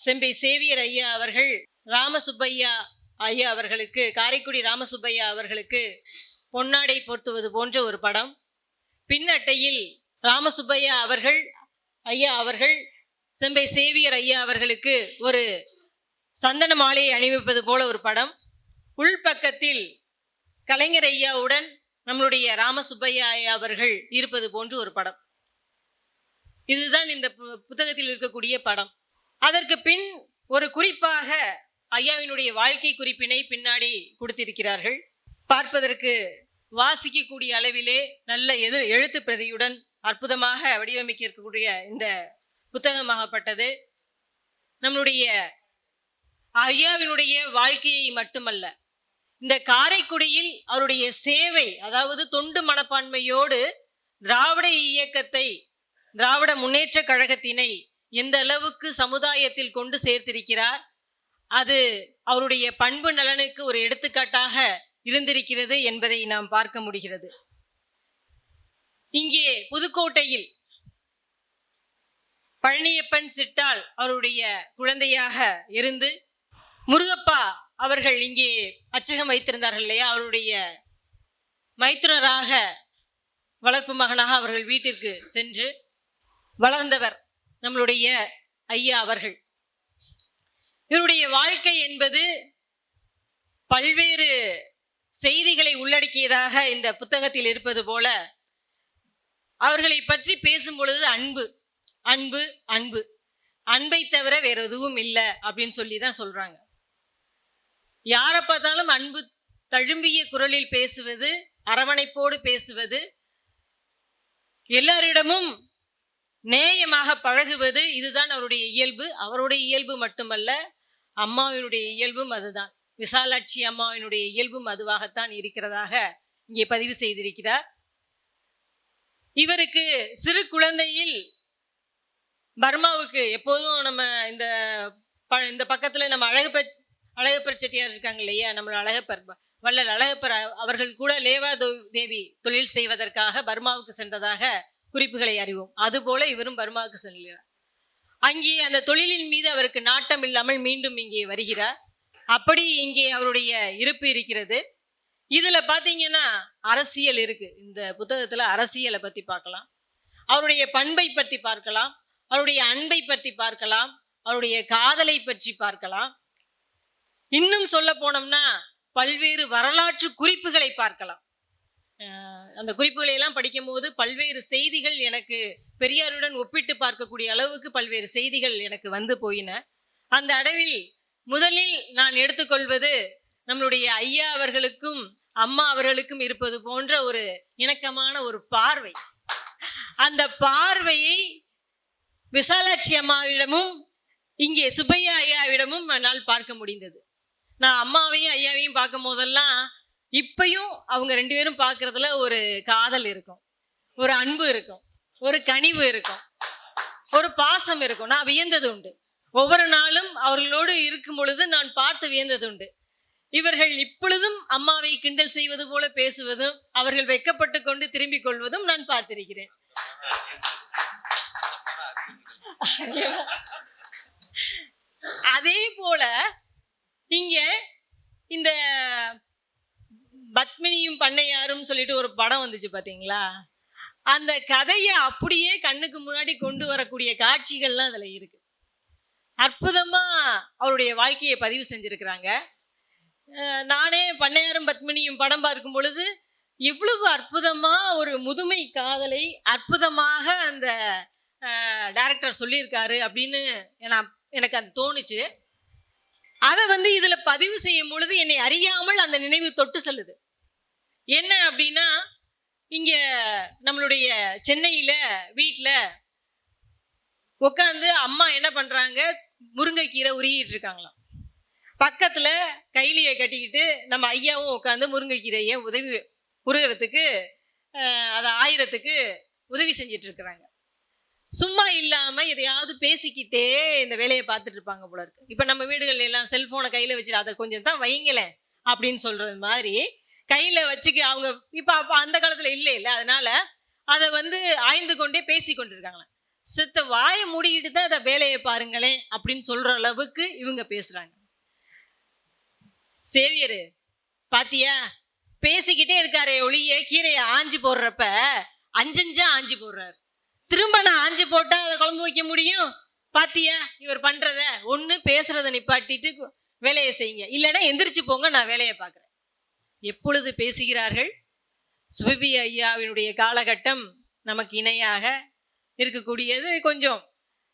செம்பை Xavier ஐயா அவர்கள் ராமசுப்பையா ஐயா அவர்களுக்கு காரைக்குடி ராமசுப்பையா அவர்களுக்கு பொன்னாடை போர்த்துவது போன்ற ஒரு படம். பின்னட்டையில் ராமசுப்பையா அவர்கள் ஐயா அவர்கள் செம்பை சேவியர் ஐயா அவர்களுக்கு ஒரு சந்தன மாலையை அணிவிப்பது போல ஒரு படம். உள்பக்கத்தில் கலைஞர் ஐயாவுடன் நம்மளுடைய ராமசுப்பையா ஐயா அவர்கள் இருப்பது போன்று ஒரு படம். இதுதான் இந்த பு- புத்தகத்தில் இருக்கக்கூடிய படம். அதற்கு பின் ஒரு குறிப்பாக ஐயாவினுடைய வாழ்க்கை குறிப்பினை பின்னாடி கொடுத்திருக்கிறார்கள். பார்ப்பதற்கு வாசிக்கக்கூடிய அளவிலே நல்ல எதிர் எழுத்து பிரதியுடன் அற்புதமாக வடிவமைக்க இருக்கக்கூடிய இந்த புத்தகமாகப்பட்டது. நம்மளுடைய ஐயாவினுடைய வாழ்க்கையை மட்டுமல்ல இந்த காரைக்குடியில் அவருடைய சேவை அதாவது தொண்டு மனப்பான்மையோடு திராவிட இயக்கத்தை திராவிட முன்னேற்ற கழகத்தினை எந்த அளவுக்கு சமுதாயத்தில் கொண்டு சேர்த்திருக்கிறார் அது அவருடைய பண்பு நலனுக்கு ஒரு எடுத்துக்காட்டாக இருந்திருக்கிறது என்பதை நாம் பார்க்க முடிகிறது. இங்கே புதுக்கோட்டையில் பழனியப்பன் சிட்டால் அவருடைய குழந்தையாக இருந்து முருகப்பா அவர்கள் இங்கே அச்சகம் வைத்திருந்தார்கள் இல்லையா? அவருடைய மைத்துனராக வளர்ப்பு மகனாக அவர்கள் வீட்டிற்கு சென்று வளர்ந்தவர். நம்மளுடைய ஐயா அவர்கள். இவருடைய வாழ்க்கை என்பது பல்வேறு செய்திகளை உள்ளடக்கியதாக இந்த புத்தகத்தில் இருப்பது போல அவர்களை பற்றி பேசும் பொழுது அன்பு அன்பு அன்பு. அன்பை தவிர வேற எதுவும் இல்லை அப்படின்னு சொல்லி தான் சொல்றாங்க. யாரை பார்த்தாலும் அன்பு தழும்பிய குரலில் பேசுவது அரவணைப்போடு பேசுவது எல்லாரிடமும் நேயமாக பழகுவது இதுதான் அவருடைய இயல்பு. அவருடைய இயல்பு மட்டுமல்ல அம்மாவினுடைய இயல்பும் அதுதான். விசாலாட்சி அம்மாவினுடைய இயல்பும் அதுவாகத்தான் இருக்கிறதாக இங்கே பதிவு செய்திருக்கிறார். இவருக்கு சிறு குழந்தையில் பர்மாவுக்கு எப்போதும் நம்ம இந்த ப இந்த பக்கத்தில் நம்ம அழகப்ப அழகப்பர் செட்டியார் இருக்காங்க இல்லையா? நம்ம அழகப்பர் வள்ளல் அழகப்பர் அவர்கள் கூட லேவா தேவி தொழில் செய்வதற்காக பர்மாவுக்கு சென்றதாக குறிப்புகளை அறிவோம். அதுபோல இவரும் பர்மாவுக்கு செல்கிறார். அங்கே அந்த தொழிலின் மீது அவருக்கு நாட்டம் இல்லாமல் மீண்டும் இங்கே வருகிறார். அப்படி இங்கே அவருடைய இருப்பு இருக்கிறது. இதில் பார்த்தீங்கன்னா அரசியல் இருக்குது இந்த புத்தகத்தில் அரசியலை பற்றி பார்க்கலாம். அவருடைய பண்பை பற்றி பார்க்கலாம். அவருடைய அன்பை பற்றி பார்க்கலாம். அவருடைய காதலை பற்றி பார்க்கலாம். இன்னும் சொல்ல போனோம்னா பல்வேறு வரலாற்று குறிப்புகளை பார்க்கலாம். அந்த குறிப்புகளை எல்லாம் படிக்கும்போது பல்வேறு செய்திகள் எனக்கு பெரியாருடன் ஒப்பிட்டு பார்க்கக்கூடிய அளவுக்கு பல்வேறு செய்திகள் எனக்கு வந்து போயின. அந்த அளவில் முதலில் நான் எடுத்துக்கொள்வது நம்மளுடைய ஐயா அவர்களுக்கும் அம்மா அவர்களுக்கும் இருப்பது போன்ற ஒரு இணக்கமான ஒரு பார்வை. அந்த பார்வையை விசாலாட்சி அம்மாவிடமும் இங்கே சுப்பையா ஐயாவிடமும் என்னால் பார்க்க முடிந்தது. நான் அம்மாவையும் ஐயாவையும் பார்க்கும் போதெல்லாம் இப்பையும் அவங்க ரெண்டு பேரும் பார்க்கறதுல ஒரு காதல் இருக்கும். ஒரு அன்பு இருக்கும். ஒரு கனிவு இருக்கும். ஒரு பாசம் இருக்கும். நான் வியந்தது உண்டு. ஒவ்வொரு நாளும் அவர்களோடு இருக்கும் பொழுது நான் பார்த்து வியந்தது உண்டு. இவர்கள் இப்பொழுதும் அம்மாவை கிண்டல் செய்வது போல பேசுவதும் அவர்கள் வெட்கப்பட்டு கொண்டு திரும்பிக் கொள்வதும் நான் பார்த்திருக்கிறேன். அதே போல இங்க இந்த பத்மினியும் பண்ணையாரும் சொல்லிட்டு ஒரு படம் வந்துச்சு பார்த்தீங்களா அந்த கதையை அப்படியே கண்ணுக்கு முன்னாடி கொண்டு வரக்கூடிய காட்சிகள்லாம் அதில் இருக்கு. அற்புதமாக அவருடைய வாழ்க்கையை பதிவு செஞ்சுருக்கிறாங்க. நானே பண்ணையாரும் பத்மினியும் படம் பார்க்கும் பொழுது இவ்வளவு அற்புதமாக ஒரு முதுமை காதலை அற்புதமாக அந்த டைரக்டர் சொல்லியிருக்காரு அப்படின்னு நான் எனக்கு அது தோணுச்சு. அதை வந்து இதில் பதிவு செய்யும் பொழுது என்னை அறியாமல் அந்த நினைவு தொட்டு செல்லுது. என்ன அப்படின்னா இங்கே நம்மளுடைய சென்னையில் வீட்டில் உட்காந்து அம்மா என்ன பண்ணுறாங்க முருங்கைக்கீரை உருகிட்டு இருக்காங்களாம் பக்கத்தில் கைலியை கட்டிக்கிட்டு நம்ம ஐயாவும் உட்காந்து முருங்கைக்கீரையை உதவி உருகிறதுக்கு அதை ஆயிரத்துக்கு உதவி செஞ்சிட்ருக்குறாங்க சும்மா இல்லாம எதையாவது பேசிக்கிட்டே இந்த வேலையை பார்த்துட்டு இருப்பாங்க போல இருக்கு. இப்போ நம்ம வீடுகள் எல்லாம் செல்போனை கையில வச்சுட்டு அதை கொஞ்சம் தான் வைங்களேன் அப்படின்னு சொல்றது மாதிரி கையில வச்சுக்க அவங்க இப்போ அப்போ அந்த காலத்துல இல்லை இல்லை. அதனால அதை வந்து ஆய்ந்து கொண்டே பேசி கொண்டிருக்காங்களே செத்த வாயை மூடிக்கிட்டு தான் அதை வேலையை பாருங்களேன் அப்படின்னு சொல்ற அளவுக்கு இவங்க பேசுறாங்க. சேவியரு பாத்தியா? பேசிக்கிட்டே இருக்காரே ஒளிய கீரையை ஆஞ்சி போடுறப்ப அஞ்சஞ்சா ஆஞ்சி போடுறாரு. திரும்ப நான் ஆஞ்சி போட்டால் அதை குழம்பு வைக்க முடியும்? பாத்தியா? இவர் பண்ணுறத ஒன்று பேசுகிறத நிப்பாட்டிட்டு வேலையை செய்யுங்க. இல்லைன்னா எந்திரிச்சு போங்க நான் வேலையை பார்க்குறேன். எப்பொழுது பேசுகிறார்கள்? சுபி ஐயாவினுடைய காலகட்டம் நமக்கு இணையாக இருக்கக்கூடியது கொஞ்சம்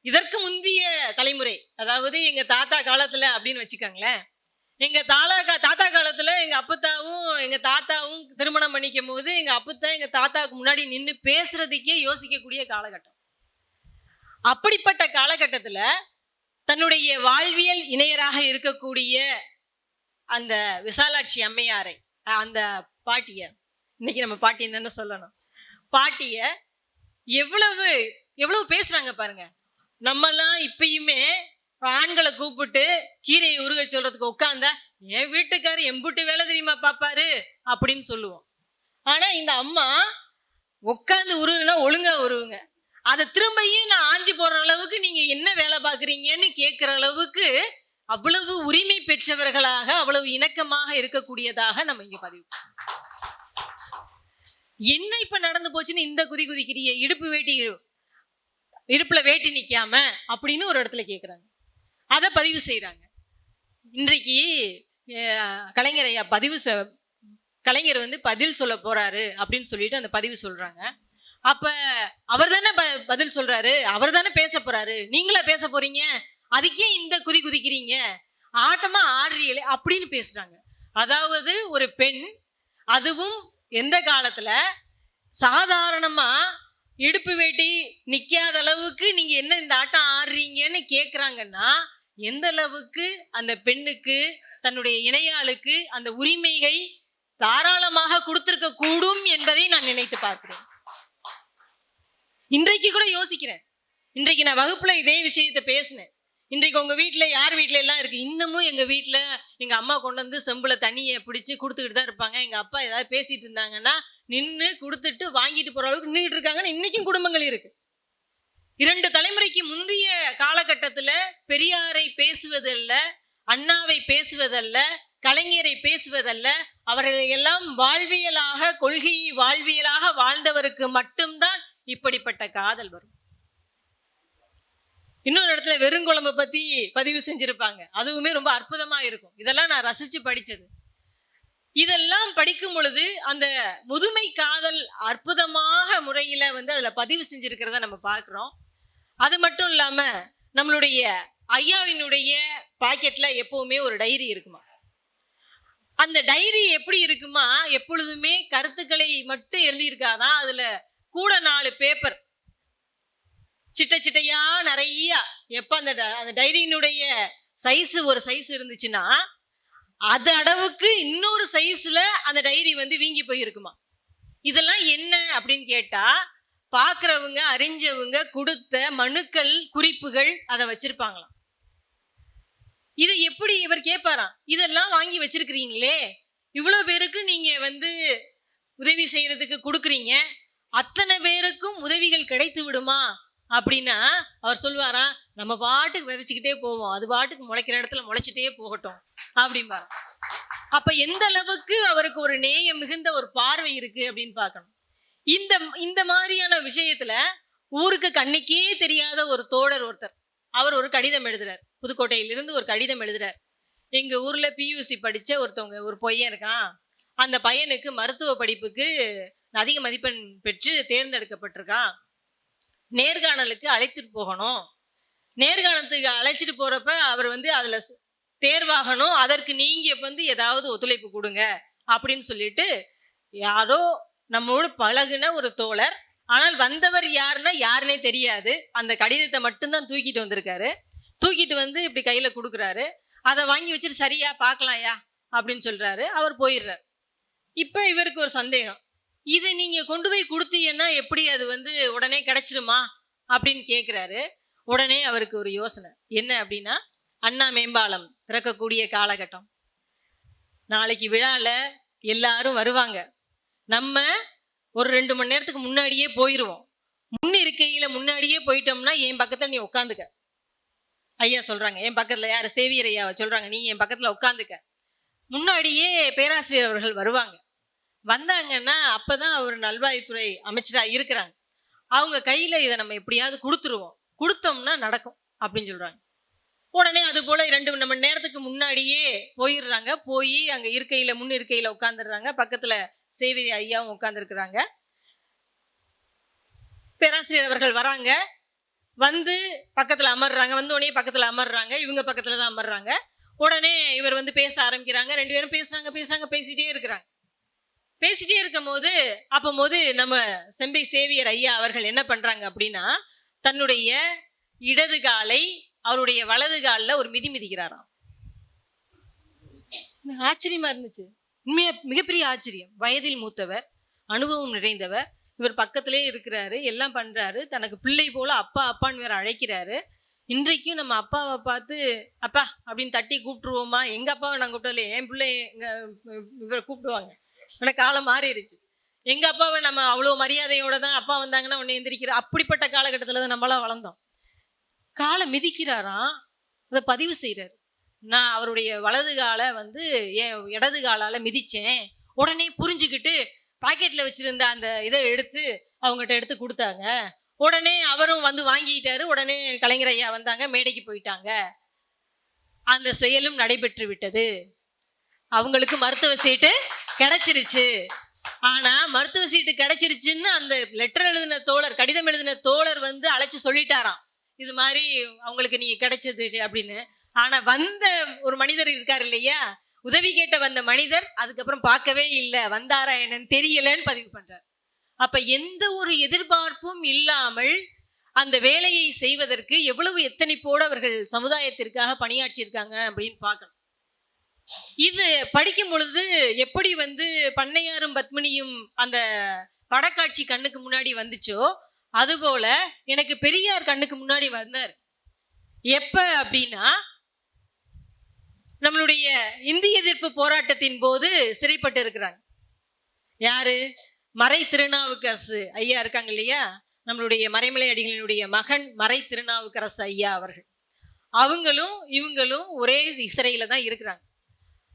இதற்கு முந்தைய தலைமுறை. அதாவது எங்கள் தாத்தா காலத்தில் அப்படின்னு வச்சுக்கோங்களேன். எங்க தாலா கா- தாத்தா காலத்துல எங்க அப்பத்தாவும் எங்க தாத்தாவும் திருமணம் பண்ணிக்கும் போது எங்க அப்பத்தா எங்க தாத்தாவுக்கு முன்னாடி நின்று பேசுறதுக்கே யோசிக்கக்கூடிய காலகட்டம். அப்படிப்பட்ட காலகட்டத்தில் தன்னுடைய வாழ்வியல் இணையராக இருக்கக்கூடிய அந்த விசாலாட்சி அம்மையாரை அந்த பாட்டிய இன்னைக்கு நம்ம பாட்டின்னு தானே சொல்லணும். பாட்டிய எவ்வளவு எவ்வளவு பேசுறாங்க பாருங்க. நம்மெல்லாம் இப்பயுமே ஆண்களை கூப்பிட்டு கீரையை உருக சொல்றதுக்கு உட்காந்தா என் வீட்டுக்காரர் எம்புட்டு வேலை தெரியுமா பாப்பாரு? அப்படின்னு சொல்லுவோம். ஆனா இந்த அம்மா உட்காந்து உருகுனா ஒழுங்கா உருவுங்க அதை திரும்பியும் நான் ஆஞ்சி போடுற அளவுக்கு நீங்க என்ன வேலை பார்க்குறீங்கன்னு கேட்குற அளவுக்கு அவ்வளவு உரிமை பெற்றவர்களாக அவ்வளவு இணக்கமாக இருக்கக்கூடியதாக நம்ம இங்க பதிவு என்ன இப்ப நடந்து போச்சுன்னு இந்த குதி குதிக்கிறிய இடுப்பு வேட்டி இடுப்புல வேட்டி நிக்காம அப்படின்னு ஒரு இடத்துல கேக்குறாங்க. அதை பதிவு செய்கிறாங்க இன்றைக்கு கலைஞர் ஐயா பதிவு கலைஞர் வந்து பதில் சொல்ல போகிறாரு அப்படின்னு சொல்லிட்டு அந்த பதிவு சொல்கிறாங்க அப்போ அவர் தானே ப பதில் சொல்கிறாரு அவர் தானே பேச போகிறாரு நீங்களா பேச போகிறீங்க அதுக்கே இந்த குதி குதிக்கிறீங்க? ஆட்டமாக ஆடுறீங்களே அப்படின்னு பேசுகிறாங்க அதாவது ஒரு பெண் அதுவும் எந்த காலத்தில்? சாதாரணமாக இடுப்பு வேட்டி நிற்காத அளவுக்கு நீங்கள் என்ன இந்த ஆட்டம் ஆடுறீங்கன்னு கேட்குறாங்கன்னா எந்த அளவுக்கு அந்த பெண்ணுக்கு தன்னுடைய இணையாளுக்கு அந்த உரிமையை தாராளமாக கொடுத்திருக்க கூடும் என்பதை நான் நினைத்து பார்க்கிறேன். இன்றைக்கு கூட யோசிக்கிறேன். இன்றைக்கு நான் வகுப்புல இதே விஷயத்த பேசினேன். இன்றைக்கு உங்க வீட்டில் யார் வீட்ல எல்லாம் இருக்கு? இன்னமும் எங்க வீட்டில் எங்க அம்மா கொண்டு வந்து செம்புல தண்ணியை பிடிச்சு கொடுத்துக்கிட்டு தான் இருப்பாங்க. எங்க அப்பா ஏதாவது பேசிட்டு இருந்தாங்கன்னா நின்று கொடுத்துட்டு வாங்கிட்டு போற அளவுக்கு நின்றுட்டு இருக்காங்கன்னு இன்னைக்கும் குடும்பங்கள் இருக்கு. இரண்டு தலைமுறைக்கு முந்தைய காலகட்டத்தில் பெரியாரை பேசுவதல்ல அண்ணாவை பேசுவதல்ல கலைஞரை பேசுவதல்ல அவர்களை எல்லாம் வாழ்வியலாக கொள்கையை வாழ்வியலாக வாழ்ந்தவருக்கு மட்டும்தான் இப்படிப்பட்ட காதல் வரும். இன்னொரு இடத்துல வெறுங்குழம்பை பற்றி பதிவு செஞ்சுருப்பாங்க. அதுவுமே ரொம்ப அற்புதமாக இருக்கும். இதெல்லாம் நான் ரசித்து படித்தது இதெல்லாம் படிக்கும் பொழுது அந்த முதுமை காதல் அற்புதமாக முறையில் வந்து அதில் பதிவு செஞ்சுருக்கிறத நம்ம பார்க்குறோம். அது மட்டும் இல்லாமல் நம்மளுடைய ஐயாவினுடைய பாக்கெட்டில் எப்போவுமே ஒரு டைரி இருக்குமா? அந்த டைரி எப்படி இருக்குமா? எப்பொழுதுமே கருத்துக்களை மட்டும் எழுதியிருக்காதான் அதில் கூட நாலு பேப்பர் சிட்ட சிட்டையாக நிறைய. எப்போ அந்த ட- அந்த டைரியினுடைய சைஸு ஒரு சைஸ் இருந்துச்சுன்னா அது அளவுக்கு இன்னொரு சைஸில் அந்த டைரி வந்து வீங்கி போயிருக்குமா? இதெல்லாம் என்ன அப்படின்னு கேட்டால் பார்க்குறவங்க அறிஞ்சவங்க கொடுத்த மனுக்கள் குறிப்புகள் அதை வச்சிருப்பாங்களாம். இதை எப்படி இவர் கேட்பாராம் இதெல்லாம் வாங்கி வச்சிருக்கிறீங்களே? இவ்வளோ பேருக்கு நீங்கள் வந்து உதவி செய்கிறதுக்கு கொடுக்குறீங்க. அத்தனை பேருக்கும் உதவிகள் கிடைத்து விடுமா? அப்படின்னா அவர் சொல்லுவாராம் நம்ம பாட்டுக்கு விதைச்சிக்கிட்டே போவோம். அது பாட்டுக்கு முளைக்கிற இடத்துல முளைச்சிட்டே போகட்டும். அப்படிம்பாரு. அப்போ எந்த அளவுக்கு அவருக்கு ஒரு நேயம் மிகுந்த ஒரு பார்வை இருக்குது அப்படின்னு பார்க்கணும் இந்த இந்த மாதிரியான விஷயத்துல ஊருக்கு கண்ணுக்கே தெரியாத ஒரு தோழர் ஒருத்தர். அவர் ஒரு கடிதம் எழுதுறார். புதுக்கோட்டையிலிருந்து ஒரு கடிதம் எழுதுறார். எங்க ஊர்ல பியூசி படிச்ச ஒருத்தவங்க ஒரு பையன் இருக்கான். அந்த பையனுக்கு மருத்துவ படிப்புக்கு அதிக மதிப்பெண் பெற்று தேர்ந்தெடுக்கப்பட்டிருக்கான். நேர்காணலுக்கு அழைத்துட்டு போகணும். நேர்காணத்துக்கு அழைச்சிட்டு போறப்ப அவர் வந்து அதுல தேர்வாகணும். அதற்கு நீங்க வந்து ஏதாவது ஒத்துழைப்பு கொடுங்க. அப்படின்னு சொல்லிட்டு யாரோ நம்மோடு பழகுன ஒரு தோழர். ஆனால் வந்தவர் யாருன்னா யாருன்னே தெரியாது. அந்த கடிதத்தை மட்டும்தான் தூக்கிட்டு வந்திருக்காரு. தூக்கிட்டு வந்து இப்படி கையில் கொடுக்குறாரு. அதை வாங்கி வச்சுட்டு சரியா பார்க்கலாம்யா அப்படின்னு சொல்கிறாரு அவர் போயிடுறார். இப்போ இவருக்கு ஒரு சந்தேகம். இதை நீங்கள் கொண்டு போய் கொடுத்தீங்கன்னா எப்படி அது வந்து உடனே கிடைச்சிருமா அப்படின்னு கேட்குறாரு உடனே அவருக்கு ஒரு யோசனை. என்ன அப்படின்னா அண்ணா மேம்பாலம் திறக்கக்கூடிய காலகட்டம். நாளைக்கு விழாவில் எல்லாரும் வருவாங்க. நம்ம ஒரு ரெண்டு மணி நேரத்துக்கு முன்னாடியே போயிடுவோம் முன் இருக்கையில் முன்னாடியே போயிட்டோம்னா என் பக்கத்தில் நீ உட்காந்துக்க ஐயா சொல்கிறாங்க என் பக்கத்தில் யாரு? சேவியர் ஐயாவை. சொல்கிறாங்க நீ என் பக்கத்தில் உட்காந்துக்க முன்னாடியே பேராசிரியர் அவர்கள் வருவாங்க. வந்தாங்கன்னா அப்பதான் அவர் நல்வாழ்வுத்துறை அமைச்சராக இருக்கிறாங்க. அவங்க கையில் இதை நம்ம எப்படியாவது கொடுத்துருவோம். கொடுத்தோம்னா நடக்கும் அப்படின்னு சொல்கிறாங்க உடனே அது போல் ரெண்டு மணி மணி நேரத்துக்கு முன்னாடியே போயிடுறாங்க. போய் அங்கே இருக்கையில் முன் இருக்கையில் உட்காந்துடுறாங்க பக்கத்தில் சேவிரி ஐயாவும் உட்காந்துருக்குறாங்க பேராசிரியர் அவர்கள் வராங்க. வந்து பக்கத்தில் அமர்றாங்க. வந்த உடனே பக்கத்தில் அமர்றாங்க. இவங்க பக்கத்தில் தான் அமர்றாங்க. உடனே இவர் வந்து பேச ஆரம்பிக்கிறாங்க. ரெண்டு பேரும் பேசுகிறாங்க பேசுகிறாங்க பேசிகிட்டே இருக்கிறாங்க. பேசிகிட்டே இருக்கும் போது அப்போ போது நம்ம செம்பை சேவியர் ஐயா அவர்கள் என்ன பண்ணுறாங்க அப்படின்னா தன்னுடைய இடது காலை அவருடைய வலது காலில் ஒரு மிதி மிதிக்கிறாராம். ஆச்சரியமா இருந்துச்சு. உண்மைய மிகப்பெரிய ஆச்சரியம். வயதில் மூத்தவர் அனுபவம் நிறைந்தவர் இவர் பக்கத்திலே இருக்கிறாரு எல்லாம் பண்ணுறாரு தனக்கு பிள்ளை போல அப்பா அப்பான்னு வேற அழைக்கிறாரு. இன்றைக்கும் நம்ம அப்பாவை பார்த்து அப்பா அப்படின்னு தட்டி கூப்பிட்டுருவோமா? எங்கள் அப்பாவை நான் கூப்பிட்டதில்ல என் பிள்ளை எங்கள் இவரை கூப்பிடுவாங்க. ஆனால் காலம் மாறிடுச்சு. எங்கள் அப்பாவை நம்ம அவ்வளோ மரியாதையோடு தான் அப்பா வந்தாங்கன்னா உன்னை எந்திரிக்கிற அப்படிப்பட்ட காலகட்டத்தில் தான் நம்மளாம் வளர்ந்தோம். காலை மிதிக்கிறாராம் அதை பதிவு செய்கிறார் நான் அவருடைய வலது காலை வந்து என் இடது காலால் மிதித்தேன் உடனே புரிஞ்சுக்கிட்டு பாக்கெட்டில் வச்சுருந்த அந்த இதை எடுத்து அவங்ககிட்ட எடுத்து கொடுத்தாங்க. உடனே அவரும் வந்து வாங்கிட்டாரு. உடனே கலைஞர் ஐயா வந்தாங்க. மேடைக்கு போயிட்டாங்க. அந்த செயலும் நடைபெற்று விட்டது. அவங்களுக்கு மருத்துவ சீட்டு கிடைச்சிருச்சு. ஆனால் மருத்துவ சீட்டு கிடைச்சிருச்சுன்னு அந்த லெட்டர் எழுதின தோழர் கடிதம் எழுதின தோழர் வந்து அழைச்சி சொல்லிட்டாராம். இது மாதிரி அவங்களுக்கு நீங்கள் கிடைச்சது அப்படின்னு. ஆனா வந்த ஒரு மனிதர் இருக்கார் இல்லையா? உதவி கேட்ட வந்த மனிதர் அதுக்கப்புறம் பார்க்கவே இல்லை. வந்தாரா என்னன்னு தெரியலன்னு பதிவு பண்றார். அப்ப எந்த ஒரு எதிர்பார்ப்பும் இல்லாமல் அந்த வேலையை செய்வதற்கு எவ்வளவு எத்தனைப்போடு அவர்கள் சமுதாயத்திற்காக பணியாற்றியிருக்காங்க அப்படின்னு பார்க்கணும். இது படிக்கும் பொழுது எப்படி வந்து பண்ணையாரும் பத்மினியும் அந்த படக்காட்சி கண்ணுக்கு முன்னாடி வந்துச்சோ அதுபோல எனக்கு பெரியார் கண்ணுக்கு முன்னாடி வந்தார். எப்ப அப்படின்னா நம்மளுடைய இந்திய எதிர்ப்பு போராட்டத்தின் போது சிறைப்பட்டு இருக்கிறாங்க யாரு? மறை திருநாவுக்கரசு ஐயா இருக்காங்க இல்லையா? நம்மளுடைய மறைமலை அடிகளினுடைய மகன் மறை திருநாவுக்கரசு ஐயா அவர்கள். அவங்களும் இவங்களும் ஒரே சிறையில் தான் இருக்கிறாங்க.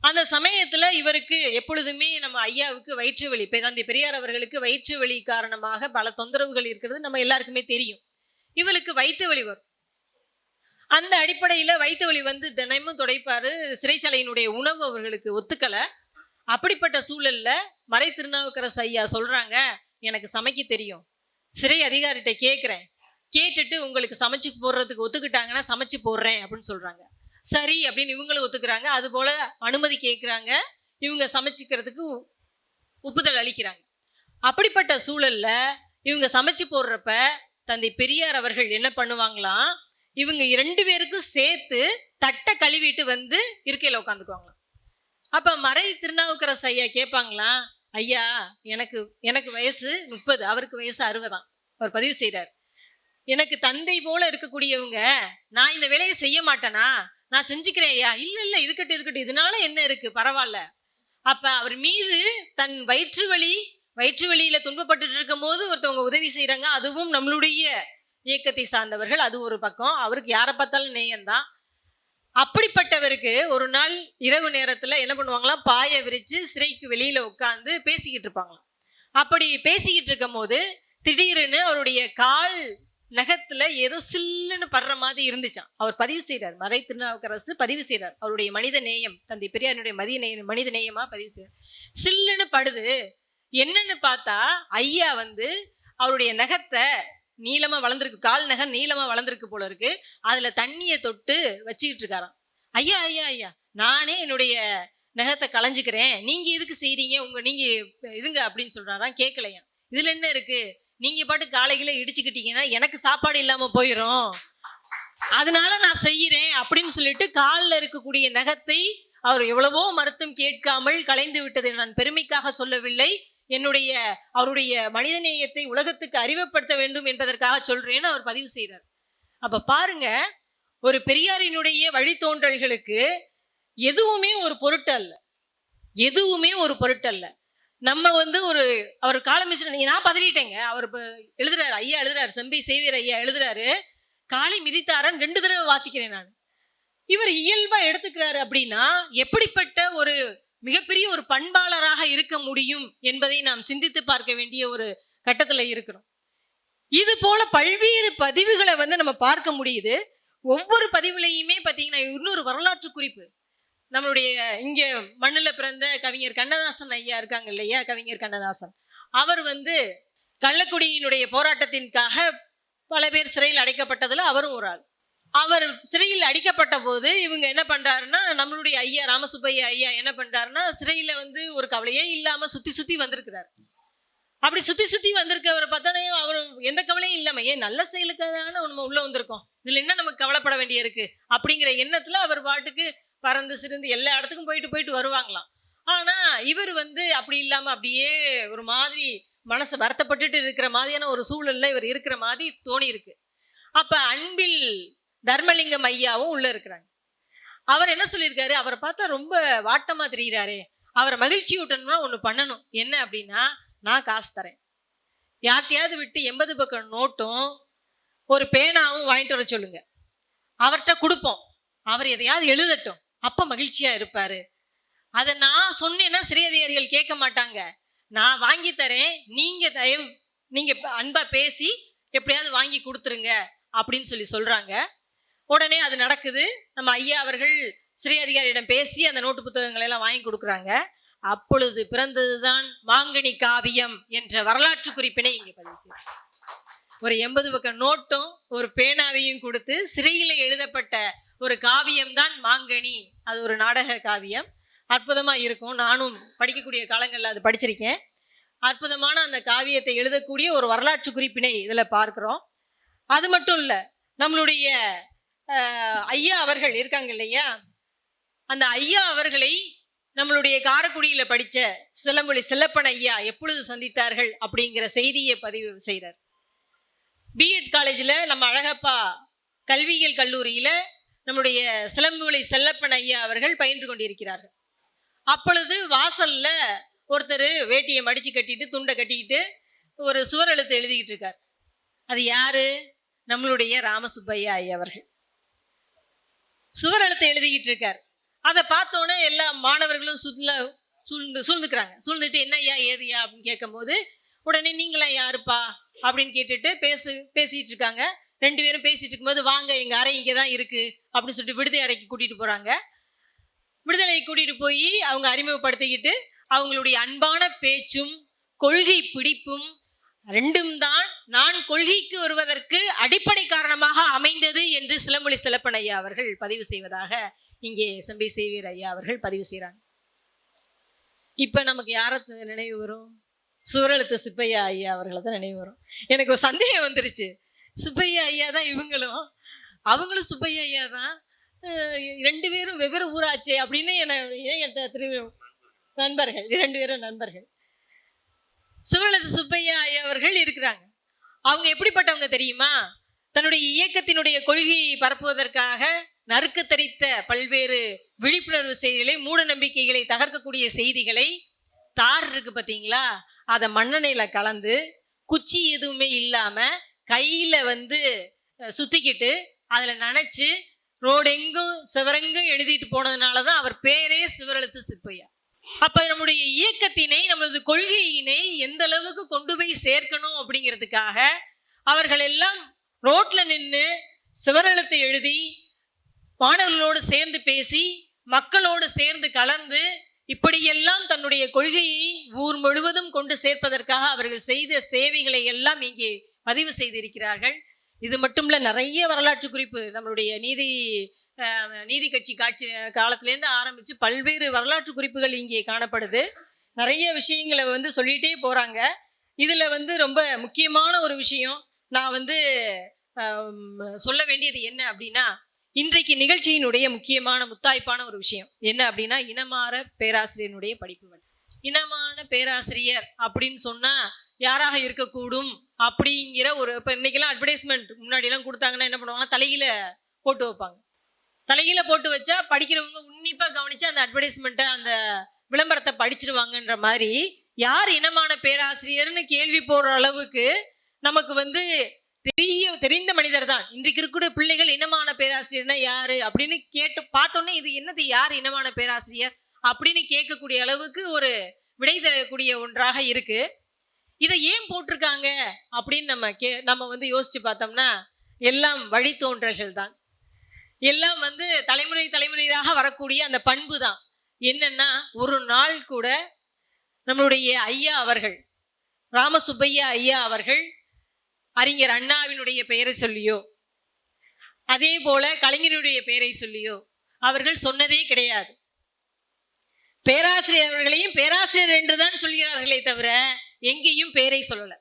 அந்த சமயத்தில் இவருக்கு எப்பொழுதுமே நம்ம ஐயாவுக்கு வயிற்று வலி பேதாந்தி பெரியார் அவர்களுக்கு வயிற்று வலி காரணமாக பல தொந்தரவுகள் இருக்கிறது நம்ம எல்லாருக்குமே தெரியும். இவளுக்கு வயிற்று வலி வரும். அந்த அடிப்படையில் வயிற்று வலி வந்து தினமும் துடைப்பார். சிறைச்சாலையினுடைய உணவு அவர்களுக்கு ஒத்துக்கலை. அப்படிப்பட்ட சூழலில் மறை திருநாவுக்கரசு ஐயா சொல்கிறாங்க எனக்கு சமைக்க தெரியும். சிறை அதிகாரிகிட்ட கேட்குறேன் கேட்டுட்டு உங்களுக்கு சமைச்சு போடுறதுக்கு ஒத்துக்கிட்டாங்கன்னா சமைச்சு போடுறேன் அப்படின்னு சொல்கிறாங்க சரி அப்படின்னு இவங்களும் ஒத்துக்கிறாங்க. அதுபோல் அனுமதி கேட்குறாங்க இவங்க சமைச்சிக்கிறதுக்கு ஒப்புதல் அளிக்கிறாங்க. அப்படிப்பட்ட சூழலில் இவங்க சமைச்சு போடுறப்ப தந்தை பெரியார் அவர்கள் என்ன பண்ணுவாங்களாம்? இவங்க இரண்டு பேருக்கும் சேர்த்து தட்டை கழுவிட்டு வந்து இருக்கையில் உட்காந்துக்குவாங்களாம் அப்போ மறை திருநாவுக்கரசு ஐயா கேட்பாங்களாம் ஐயா எனக்கு எனக்கு வயசு முப்பது அவருக்கு வயசு அறுபதாம். அவர் பதிவு செய்கிறார் எனக்கு தந்தை போல இருக்கக்கூடியவங்க நான் இந்த வேலையை செய்ய மாட்டேனா? நான் செஞ்சுக்கிறேன் ஐயா. இல்லை இல்லை இருக்கட்டும் இருக்கட்டும். இதனால என்ன இருக்குது பரவாயில்ல. அப்போ அவர் மீது தன் வயிற்று வலி வயிற்று வலியில் துன்பப்பட்டுட்டு இருக்கும் போது ஒருத்தவங்க உதவி செய்கிறாங்க அதுவும் நம்மளுடைய இயக்கத்தை சார்ந்தவர்கள் அது ஒரு பக்கம். அவருக்கு யாரை பார்த்தாலும் நேயம்தான். அப்படிப்பட்டவருக்கு ஒரு நாள் இரவு நேரத்தில் என்ன பண்ணுவாங்களாம்? பாயை விரித்து சிறைக்கு வெளியில் உட்காந்து பேசிக்கிட்டு இருப்பாங்களாம். அப்படி பேசிக்கிட்டு இருக்கும் போது திடீர்னு அவருடைய கால் நகத்தில் ஏதோ சில்லுன்னு படுற மாதிரி இருந்துச்சாம். அவர் பதிவு செய்கிறார் மறை திருநாவுக்கரசு பதிவு செய்கிறார் அவருடைய மனித நேயம் தந்தை பெரியாருடைய மதிய நேயம் மனித நேயமாக பதிவு செய்கிறார் சில்லுன்னு படுது. என்னன்னு பார்த்தா ஐயா வந்து அவருடைய நகத்தை நீளமா வளர்ந்துருக்கு. கால் நகம் நீளமா வளர்ந்துருக்கு போல இருக்கு. அதுல தண்ணியை தொட்டு வச்சுக்கிட்டு இருக்காராம். ஐயா ஐயா ஐயா நானே என்னுடைய நகத்தை களைஞ்சிக்கிறேன். நீங்க எதுக்கு செய்கிறீங்க உங்க நீங்க இருங்க அப்படின்னு சொல்றாராம். கேட்கலையா இதுல என்ன இருக்கு? நீங்க பாட்டு காலையில் இடிச்சுக்கிட்டீங்கன்னா எனக்கு சாப்பாடு இல்லாம போயிடும் அதனால நான் செய்யறேன் அப்படின்னு சொல்லிட்டு காலில் இருக்கக்கூடிய நகத்தை அவர் எவ்வளவோ மருத்துவம் கேட்காமல் கலைந்து விட்டதை நான் பெருமைக்காக சொல்லவில்லை. என்னுடைய அவருடைய மனிதநேயத்தை உலகத்துக்கு அறிவுப்படுத்த வேண்டும் என்பதற்காக சொல்றேன்னு அவர் பதிவு செய்கிறார் அப்ப பாருங்க ஒரு பெரியாரினுடைய வழித்தோன்றல்களுக்கு எதுவுமே ஒரு பொருட்டு அல்ல எதுவுமே ஒரு பொருட்டு அல்ல நம்ம வந்து ஒரு அவர் காலமிஷன் நான் பதறிட்டேங்க. அவர் இப்போ எழுதுறாரு ஐயா எழுதுறாரு செம்பி சேவியர் ஐயா எழுதுறாரு. காளி மிதித்தாரன் ரெண்டு தடவை வாசிக்கிறேன் நான். இவர் இயல்பா எடுத்துக்கிறாரு அப்படின்னா எப்படிப்பட்ட ஒரு மிகப்பெரிய ஒரு பண்பாளராக இருக்க முடியும் என்பதை நாம் சிந்தித்து பார்க்க வேண்டிய ஒரு கட்டத்தில் இருக்கிறோம். இது போல பல்வேறு பதிவுகளை வந்து நம்ம பார்க்க முடியுது. ஒவ்வொரு பதிவுலையுமே பார்த்தீங்கன்னா இன்னொரு வரலாற்று குறிப்பு. நம்மளுடைய இங்கே மண்ணில் பிறந்த கவிஞர் கண்ணதாசன் ஐயா இருக்காங்க இல்லையா? கவிஞர் கண்ணதாசன். அவர் வந்து கள்ளக்குடியினுடைய போராட்டத்திற்காக பல பேர் சிறையில் அடைக்கப்பட்டதில் அவரும் ஒரு ஆள். அவர் சிறையில் அடிக்கப்பட்ட போது இவங்க என்ன பண்ணுறாருன்னா நம்மளுடைய ஐயா ராமசுப்பையா ஐயா என்ன பண்ணுறாருன்னா சிறையில் வந்து ஒரு கவலையே இல்லாமல் சுற்றி சுற்றி வந்திருக்கிறார். அப்படி சுற்றி சுற்றி வந்திருக்கவரை பார்த்தோன்னே அவர் எந்த கவலையும் இல்லாமல் ஏன் நல்ல செயலுக்காக நம்ம உள்ளே வந்திருக்கோம். இதில் என்ன நமக்கு கவலைப்பட வேண்டிய இருக்கு அப்படிங்கிற எண்ணத்தில் அவர் பாட்டுக்கு பறந்து சிறந்து எல்லா இடத்துக்கும் போயிட்டு போயிட்டு வருவாங்களாம். ஆனால் இவர் வந்து அப்படி இல்லாமல் அப்படியே ஒரு மாதிரி மனசு வருத்தப்பட்டுட்டு இருக்கிற மாதிரியான ஒரு சூழலில் இவர் இருக்கிற மாதிரி தோணி இருக்கு அப்போ அன்பில் தர்மலிங்கம் ஐயாவும் உள்ளே இருக்கிறாங்க. அவர் என்ன சொல்லியிருக்காரு? அவரை பார்த்தா ரொம்ப வாட்டமாக தெரிகிறாரே அவரை மகிழ்ச்சி விட்டணும்னா ஒன்று பண்ணணும். என்ன அப்படின்னா நான் காசு தரேன். யார்கிட்டயாவது விட்டு எண்பது பக்கம் நோட்டும் ஒரு பேனாவும் வாங்கிட்டு வர சொல்லுங்க. அவர்கிட்ட கொடுப்போம். அவர் எதையாவது எழுதட்டும். அப்போ மகிழ்ச்சியாக இருப்பார். அதை நான் சொன்னேன்னா சிறை அதிகாரிகள் கேட்க மாட்டாங்க. நான் வாங்கி தரேன். நீங்கள் தயவு நீங்கள் அன்பாக பேசி எப்படியாவது வாங்கி கொடுத்துருங்க அப்படின்னு சொல்லி சொல்கிறாங்க உடனே அது நடக்குது. நம்ம ஐயா அவர்கள் சிறை அதிகாரியிடம் பேசி அந்த நோட்டு புத்தகங்களை எல்லாம் வாங்கி கொடுக்குறாங்க. அப்பொழுது பிறந்ததுதான் மாங்கனி காவியம் என்ற வரலாற்று குறிப்பினை இங்கே பதிவு செய்யும் ஒரு எண்பது பக்கம் நோட்டும் ஒரு பேனாவையும் கொடுத்து சிறையில் எழுதப்பட்ட ஒரு காவியம் தான் மாங்கனி. அது ஒரு நாடக காவியம். அற்புதமாக இருக்கும். நானும் படிக்கக்கூடிய காலங்களில் அது படிச்சிருக்கேன். அற்புதமான அந்த காவியத்தை எழுதக்கூடிய ஒரு வரலாற்று குறிப்பினை இதில் பார்க்குறோம். அது மட்டும் இல்லை நம்மளுடைய ஐயா அவர்கள் இருக்காங்க இல்லையா? அந்த ஐயா அவர்களை நம்மளுடைய காரைக்குடியில் படித்த சிலமொழி செல்லப்பன் ஐயா எப்பொழுது சந்தித்தார்கள் அப்படிங்கிற செய்தியை பதிவு செய்கிறார் பிஎட் காலேஜில் நம்ம அழகப்பா கல்வியியல் கல்லூரியில் நம்முடைய சிலம்புலை செல்லப்பன் ஐயா அவர்கள் பயின்று கொண்டிருக்கிறார்கள். அப்பொழுது வாசலில் ஒருத்தர் வேட்டியை மடித்து கட்டிட்டு துண்டை கட்டிக்கிட்டு ஒரு சுவரெழுத்து எழுதிக்கிட்டு இருக்கார். அது யார்? நம்மளுடைய ராமசுப்பையா ஐயா அவர்கள். சுவரெழுத்து எழுதிக்கிட்டு இருக்கார். அதை பார்த்தோன்னே எல்லா மாணவர்களும் சுற்றுல சூழ்ந்து சூழ்ந்துக்கிறாங்க. சூழ்ந்துட்டு என்ன ஐயா ஏதுயா அப்படின்னு கேட்கும்போது உடனே நீங்களா யாருப்பா? அப்படின்னு கேட்டுட்டு பேசு பேசிட்டு இருக்காங்க. ரெண்டு பேரும் பேசிட்டு இருக்கும்போது வாங்க எங்க அறை இங்கே தான் இருக்கு அப்படின்னு சொல்லிட்டு விடுதலை அறைக்கு கூட்டிட்டு போறாங்க. விடுதலை கூட்டிட்டு போய் அவங்க அறிமுகப்படுத்திக்கிட்டு அவங்களுடைய அன்பான பேச்சும் கொள்கை பிடிப்பும் ரெண்டும் தான் நான் கொள்கைக்கு வருவதற்கு அடிப்படை காரணமாக அமை சிலம்பொலி சிலமொழி சிலப்பன் ஐயா அவர்கள் பதிவு செய்வதாக இங்கே செம்பி சேவியர் ஐயா அவர்கள் பதிவு செய்கிறாங்க. இப்போ நமக்கு யாரை நினைவு வரும்? சூரழுத்து சுப்பையா ஐயா அவர்களை தான் நினைவு வரும். எனக்கு ஒரு சந்தேகம் வந்துருச்சு. சுப்பையா ஐயா தான் இவங்களும். அவங்களும் சுப்பையா ஐயா தான். ரெண்டு பேரும் வெவ்வேறு ஊராச்சே அப்படின்னு என்ன ஏன் என்கிட்ட திரும்பி நண்பர்கள் இரண்டு பேரும் நண்பர்கள். சுவலது சுப்பையா ஐயா அவர்கள் இருக்கிறாங்க. அவங்க எப்படிப்பட்டவங்க தெரியுமா? தன்னுடைய இயக்கத்தினுடைய கொள்கையை பரப்புவதற்காக நறுக்கு தரித்த பல்வேறு விழிப்புணர்வு செய்திகளை மூட நம்பிக்கைகளை தகர்க்கக்கூடிய செய்திகளை தார் இருக்கு பார்த்தீங்களா அதை மண்ணெண்ணெயில் கலந்து குச்சி எதுவுமே இல்லாமல் கையில் வந்து சுற்றிக்கிட்டு அதில் நினச்சி ரோடெங்கும் சிவரெங்கும் எழுதிட்டு போனதுனால தான் அவர் பேரே சிவரெழுத்து சிப்பையா. அப்போ நம்முடைய இயக்கத்தினை நமது கொள்கையினை எந்த அளவுக்கு கொண்டு போய் சேர்க்கணும் அப்படிங்கிறதுக்காக அவர்கள் எல்லாம் ரோட்டில் நின்று சிவரெழுத்து எழுதி மாணவர்களோடு சேர்ந்து பேசி மக்களோடு சேர்ந்து கலந்து இப்படியெல்லாம் தன்னுடைய கொள்கையை ஊர் முழுவதும் கொண்டு சேர்ப்பதற்காக அவர்கள் செய்த சேவைகளை எல்லாம் இங்கே பதிவு செய்திருக்கிறார்கள். இது மட்டும்ல நிறைய வரலாற்று குறிப்பு நம்மளுடைய நீதி நீதி கட்சி காட்சி காலத்திலேருந்து ஆரம்பித்து பல்வேறு வரலாற்று குறிப்புகள் இங்கே காணப்படுது. நிறைய விஷயங்களை வந்து சொல்லிகிட்டே போகிறாங்க இதில் வந்து ரொம்ப முக்கியமான ஒரு விஷயம் நான் வந்து சொல்ல வேண்டியது என்ன அப்படின்னா இன்றைக்கு நிகழ்ச்சியினுடைய முக்கியமான முத்தாய்ப்பான ஒரு விஷயம். என்ன அப்படின்னா இனமாற பேராசிரியனுடைய படிப்புகள் இனமான பேராசிரியர் அப்படின்னு சொன்னால் யாராக இருக்கக்கூடும் அப்படிங்கிற ஒரு இப்போ இன்றைக்கெல்லாம் அட்வர்டைஸ்மெண்ட் முன்னாடியெல்லாம் கொடுத்தாங்கன்னா என்ன பண்ணுவாங்கன்னா தலையில் போட்டு வைப்பாங்க. தலையில் போட்டு வச்சா படிக்கிறவங்க உன்னிப்பாக கவனித்து அந்த அட்வர்டைஸ்மெண்ட்டை அந்த விளம்பரத்தை படிச்சிருவாங்கன்ற மாதிரி யார் இனமான பேராசிரியர்னு கேள்வி போடுற அளவுக்கு நமக்கு வந்து தெரிய தெரிந்த மனிதர் தான். இன்றைக்கு இருக்கக்கூடிய பிள்ளைகள் இனமான பேராசிரியர்னா யாரு? அப்படின்னு கேட்டு பார்த்தோன்னே இது என்னது யார் இனமான பேராசிரியர்? அப்படின்னு கேட்கக்கூடிய அளவுக்கு ஒரு விடை தரக்கூடிய ஒன்றாக இருக்கு. இதை ஏன் போட்டிருக்காங்க? அப்படின்னு நம்ம கே நம்ம வந்து யோசிச்சு பார்த்தோம்னா எல்லாம் வழித்தோன்றல்கள் தான். எல்லாம் வந்து தலைமுறை தலைமுறையாக வரக்கூடிய அந்த பண்பு தான். என்னன்னா ஒரு நாள் கூட நம்மளுடைய ஐயா அவர்கள் ராமசுப்பையா ஐயா அவர்கள் அறிஞர் அண்ணாவினுடைய பெயரை சொல்லியோ? அதே போல கலைஞருடைய பெயரை சொல்லியோ? அவர்கள் சொன்னதே கிடையாது. பேராசிரியர் அவர்களையும் பேராசிரியர் என்றுதான் சொல்கிறார்களே தவிர எங்கேயும் பெயரை சொல்லல.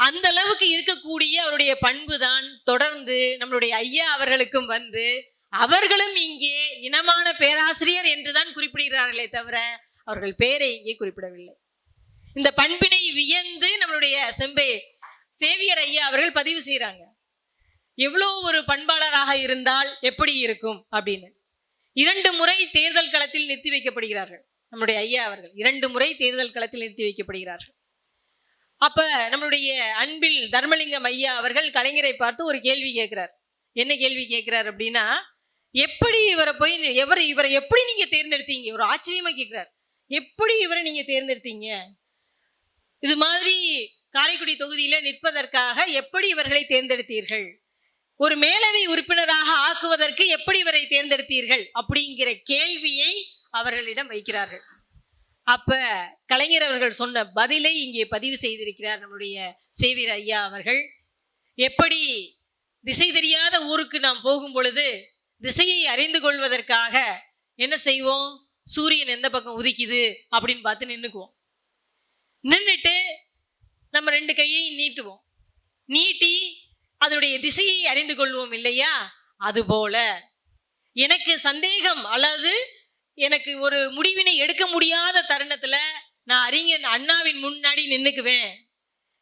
அந்த அளவுக்கு இருக்கக்கூடிய அவருடைய பண்பு தான் தொடர்ந்து நம்மளுடைய ஐயா அவர்களுக்கும் வந்து அவர்களும் இங்கே இனமான பேராசிரியர் என்றுதான் குறிப்பிடுகிறார்களே தவிர அவர்கள் பெயரை இங்கே குறிப்பிடவில்லை. இந்த பண்பினை வியந்து நம்மளுடைய செம்பே சேவியர் ஐயா அவர்கள் பதிவு செய்கிறாங்க எவ்வளோ ஒரு பண்பாளராக இருந்தால் எப்படி இருக்கும் அப்படின்னு. இரண்டு முறை தேர்தல் களத்தில் நிறுத்தி வைக்கப்படுகிறார்கள் நம்முடைய ஐயா அவர்கள். இரண்டு முறை தேர்தல் களத்தில் நிறுத்தி வைக்கப்படுகிறார்கள். அப்ப நம்மளுடைய அன்பில் தர்மலிங்கம் ஐயா அவர்கள் கலைஞரை பார்த்து ஒரு கேள்வி கேட்கிறார். என்ன கேள்வி கேட்கிறார் அப்படின்னா எப்படி இவரை போய் எவர் இவரை எப்படி நீங்க தேர்ந்தெடுத்தீங்க? ஒரு ஆச்சரியமா கேட்கிறார். எப்படி இவரை நீங்க தேர்ந்தெடுத்தீங்க? இது மாதிரி காரைக்குடி தொகுதியில் நிற்பதற்காக எப்படி இவர்களை தேர்ந்தெடுத்தீர்கள்? ஒரு மேலவை உறுப்பினராக ஆக்குவதற்கு எப்படி இவரை தேர்ந்தெடுத்தீர்கள்? அப்படிங்கிற கேள்வியை அவர்களிடம் வைக்கிறார்கள். அப்ப கலைஞர் அவர்கள் சொன்ன பதிலை இங்கே பதிவு செய்திருக்கிறார் நம்முடைய சேவியர் ஐயா அவர்கள். எப்படி திசை தெரியாத ஊருக்கு நாம் போகும் பொழுது திசையை அறிந்து கொள்வதற்காக என்ன செய்வோம்? சூரியன் எந்த பக்கம் உதிக்குது அப்படின்னு பார்த்து நின்னுக்குவோம். நின்றுட்டு நம்ம ரெண்டு கையையும் நீட்டுவோம். நீட்டி அதனுடைய திசையை அறிந்து கொள்வோம் இல்லையா? அதுபோல எனக்கு சந்தேகம் அல்லது எனக்கு ஒரு முடிவினை எடுக்க முடியாத தருணத்தில் நான் அறிஞர் அண்ணாவின் முன்னாடி நின்றுக்குவேன்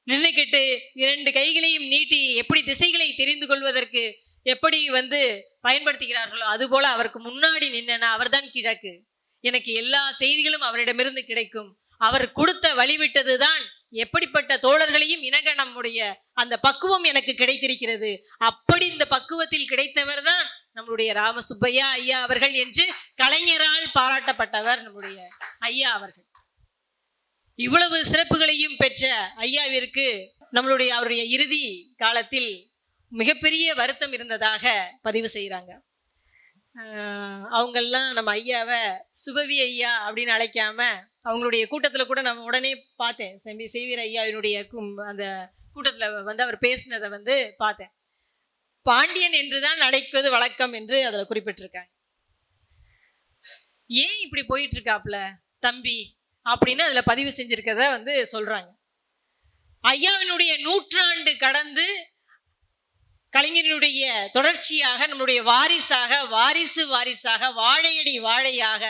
நின்றுக்கிட்டு இரண்டு கைகளையும் நீட்டி எப்படி திசைகளை தெரிந்து கொள்வதற்கு எப்படி வந்து பயன்படுத்துகிறார்களோ அதுபோல அவருக்கு முன்னாடி நின்னா அவர்தான் கிழக்கு. எனக்கு எல்லா செய்திகளும் அவரிடமிருந்து கிடைக்கும். அவர் கொடுத்த வழிவிட்டது தான் எப்படிப்பட்ட தோழர்களையும் இணங்க நம்முடைய அந்த பக்குவம் எனக்கு கிடைத்திருக்கிறது. அப்படி இந்த பக்குவத்தில் கிடைத்தவர் தான் நம்முடைய ராமசுப்பையா ஐயா அவர்கள் என்று கலைஞரால் பாராட்டப்பட்டவர் நம்முடைய ஐயா அவர்கள். இவ்வளவு சிறப்புகளையும் பெற்ற ஐயாவிற்கு நம்மளுடைய அவருடைய இறுதி காலத்தில் மிகப்பெரிய வருத்தம் இருந்ததாக பதிவு செய்கிறாங்க. அவங்கெல்லாம் நம்ம ஐயாவை சுபவி ஐயா அப்படின்னு அழைக்காம அவங்களுடைய கூட்டத்தில் கூட நான் உடனே பார்த்தேன். செம்பி சேவியர் ஐயாவினுடைய கும்- அந்த கூட்டத்தில் வந்து அவர் பேசினதை வந்து பார்த்தேன். பாண்டியன் என்று தான் அழைப்பது வழக்கம் என்று அதில் குறிப்பிட்டிருக்காங்க. ஏன் இப்படி போயிட்டு இருக்காப்ல தம்பி? அப்படின்னு அதில் பதிவு செஞ்சுருக்கத வந்து சொல்கிறாங்க ஐயாவினுடைய நூற்றாண்டு கடந்து கலைஞரினுடைய தொடர்ச்சியாக நம்முடைய வாரிசாக வாரிசு வாரிசாக வாழையடி வாழையாக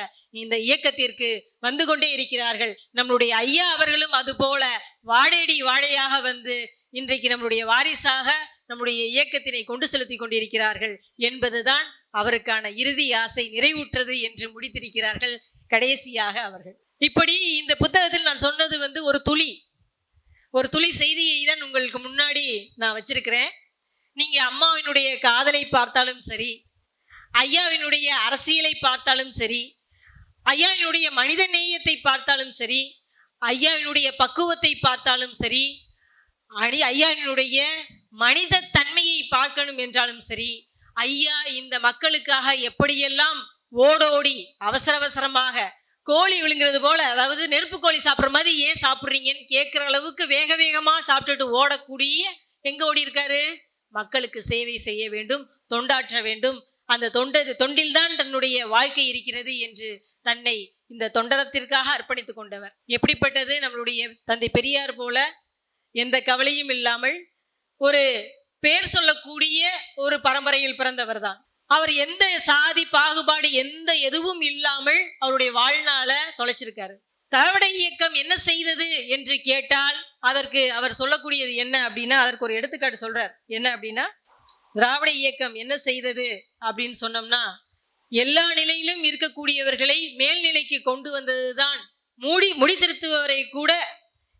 இந்த இயக்கத்திற்கு வந்து கொண்டே இருக்கிறார்கள். நம்மளுடைய ஐயா அவர்களும் அதுபோல வாழையடி வாழையாக வந்து இன்றைக்கு நம்மளுடைய வாரிசாக நம்முடைய இயக்கத்தினை கொண்டு செலுத்தி கொண்டிருக்கிறார்கள் என்பதுதான் அவருக்கான இறுதி ஆசை நிறைவுற்றது என்று முடித்திருக்கிறார்கள் கடைசியாக அவர்கள். இப்படி இந்த புத்தகத்தில் நான் சொன்னது வந்து ஒரு துளி. ஒரு துளி செய்தியை தான் உங்களுக்கு முன்னாடி நான் வச்சிருக்கிறேன். நீங்கள் அம்மாவினுடைய காதலை பார்த்தாலும் சரி ஐயாவினுடைய அரசியலை பார்த்தாலும் சரி ஐயாவினுடைய மனித நேயத்தை பார்த்தாலும் சரி ஐயாவினுடைய பக்குவத்தை பார்த்தாலும் சரி அடி ஐயாவினுடைய மனித தன்மையை பார்க்கணும் என்றாலும் சரி ஐயா இந்த மக்களுக்காக எப்படியெல்லாம் ஓடோடி அவசர அவசரமாக கோழி விழுங்குறது போல அதாவது நெருப்பு கோழி சாப்பிட்ற மாதிரி ஏன் சாப்பிட்றீங்கன்னு கேட்குற அளவுக்கு வேக வேகமாக சாப்பிட்டுட்டு ஓடக்கூடிய எங்கே ஓடி இருக்காரு? மக்களுக்கு சேவை செய்ய வேண்டும் தொண்டாற்ற வேண்டும். அந்த தொண்டது தொண்டில்தான் தன்னுடைய வாழ்க்கை இருக்கிறது என்று தன்னை இந்த தொண்டரத்திற்காக அர்ப்பணித்துக் கொண்டவர். எப்படிப்பட்டது? நம்மளுடைய தந்தை பெரியார் போல எந்த கவலையும் இல்லாமல் ஒரு பேர் சொல்லக்கூடிய ஒரு பரம்பரையில் பிறந்தவர் தான். அவர் எந்த சாதி பாகுபாடு எந்த எதுவும் இல்லாமல் அவருடைய வாழ்நாள தொலைச்சிருக்காரு. திராவிட இயக்கம் என்ன செய்தது என்று கேட்டால் அதற்கு அவர் சொல்லக்கூடியது என்ன அப்படின்னா அதற்கு ஒரு எடுத்துக்காட்டு சொல்றார். என்ன அப்படின்னா திராவிட இயக்கம் என்ன செய்தது அப்படின்னு சொன்னோம்னா எல்லா நிலையிலும் இருக்கக்கூடியவர்களை மேல்நிலைக்கு கொண்டு வந்ததுதான் மூடி முடித்திருத்துபவரை கூட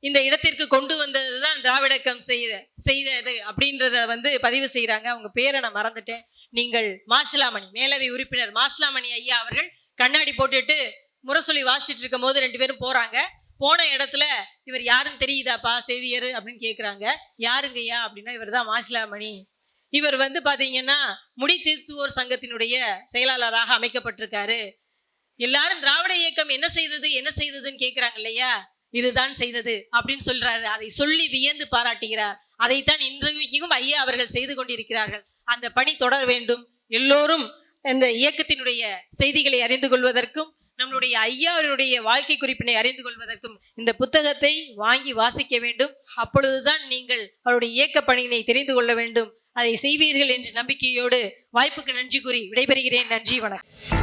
இந்த இடத்திற்கு கொண்டு வந்தது தான் திராவிடக்கம் செய்த செய்தது அப்படின்றத வந்து பதிவு செய்கிறாங்க அவங்க பேரை நான் மறந்துட்டேன். நீங்கள் மாசிலாமணி மேலவை உறுப்பினர் மாசிலாமணி ஐயா அவர்கள் கண்ணாடி போட்டுட்டு முரசொலி வாசிச்சுட்டு இருக்கும் போது ரெண்டு பேரும் போறாங்க. போன இடத்துல இவர் யாருன்னு தெரியுதாப்பா சேவியர் அப்படின்னு கேட்குறாங்க யாருங்கய்யா அப்படின்னா இவர் தான் மாசிலாமணி. இவர் வந்து பாத்தீங்கன்னா முடி திருத்துவோர் சங்கத்தினுடைய செயலாளராக அமைக்கப்பட்டிருக்காரு. எல்லாரும் திராவிட இயக்கம் என்ன செய்தது என்ன செய்ததுன்னு கேட்குறாங்க இல்லையா? இதுதான் செய்தது அப்படின்னு சொல்றாரு. அதை சொல்லி வியந்து பாராட்டுகிறார். அதைத்தான் இன்றைக்கும் ஐயா அவர்கள் செய்து கொண்டிருக்கிறார்கள். அந்த பணி தொடர வேண்டும். எல்லோரும் இந்த இயக்கத்தினுடைய செய்திகளை அறிந்து கொள்வதற்கும் நம்மளுடைய ஐயா அவருடைய வாழ்க்கை குறிப்பினை அறிந்து கொள்வதற்கும் இந்த புத்தகத்தை வாங்கி வாசிக்க வேண்டும். அப்பொழுதுதான் நீங்கள் அவருடைய இயக்க பணியினை தெரிந்து கொள்ள வேண்டும். அதை செய்வீர்கள் என்ற நம்பிக்கையோடு வாய்ப்புக்கு நன்றி கூறி விடைபெறுகிறேன். நன்றி வணக்கம்.